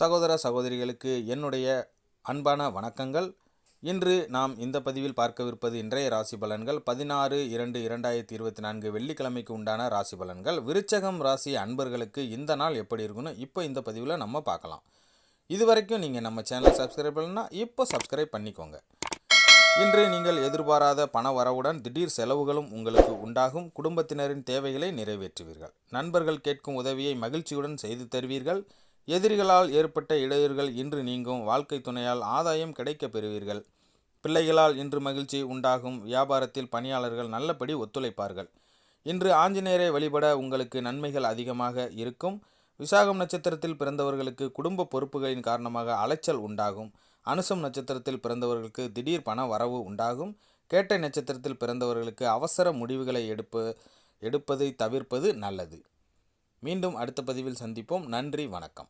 சகோதர சகோதரிகளுக்கு என்னுடைய அன்பான வணக்கங்கள். இன்று நாம் இந்த பதிவில் பார்க்கவிருப்பது இன்றைய ராசி பலன்கள். பதினாறு இரண்டு இரண்டாயிரத்தி இருபத்தி நான்கு வெள்ளிக்கிழமைக்கு உண்டான ராசி பலன்கள். விருச்சகம் ராசி அன்பர்களுக்கு இந்த நாள் எப்படி இருக்குன்னு இப்போ இந்த பதிவில் நம்ம பார்க்கலாம். இது வரைக்கும் நீங்கள் நம்ம சேனலை சப்ஸ்கிரைப் பண்ணலன்னா இப்போ சப்ஸ்கிரைப் பண்ணிக்கோங்க. இன்று நீங்கள் எதிர்பாராத பண வரவுடன் திடீர் செலவுகளும் உங்களுக்கு உண்டாகும். குடும்பத்தினரின் தேவைகளை நிறைவேற்றுவீர்கள். நண்பர்கள் கேட்கும் உதவியை மகிழ்ச்சியுடன் செய்து தருவீர்கள். எதிரிகளால் ஏற்பட்ட இடையூறுகள் இன்று நீங்கும். வாழ்க்கை துணையால் ஆதாயம் கிடைக்கப் பெறுவீர்கள். பிள்ளைகளால் இன்று மகிழ்ச்சி உண்டாகும். வியாபாரத்தில் பணியாளர்கள் நல்லபடி ஒத்துழைப்பார்கள். இன்று ஆஞ்சநேயரை வழிபட உங்களுக்கு நன்மைகள் அதிகமாக இருக்கும். விசாகம் நட்சத்திரத்தில் பிறந்தவர்களுக்கு குடும்ப பொறுப்புகளின் காரணமாக அலைச்சல் உண்டாகும். அனுசம் நட்சத்திரத்தில் பிறந்தவர்களுக்கு திடீர் பண வரவு உண்டாகும். கேட்டை நட்சத்திரத்தில் பிறந்தவர்களுக்கு அவசர முடிவுகளை எடுப்பு எடுப்பதை தவிர்ப்பது நல்லது. மீண்டும் அடுத்த பதிவில் சந்திப்போம். நன்றி வணக்கம்.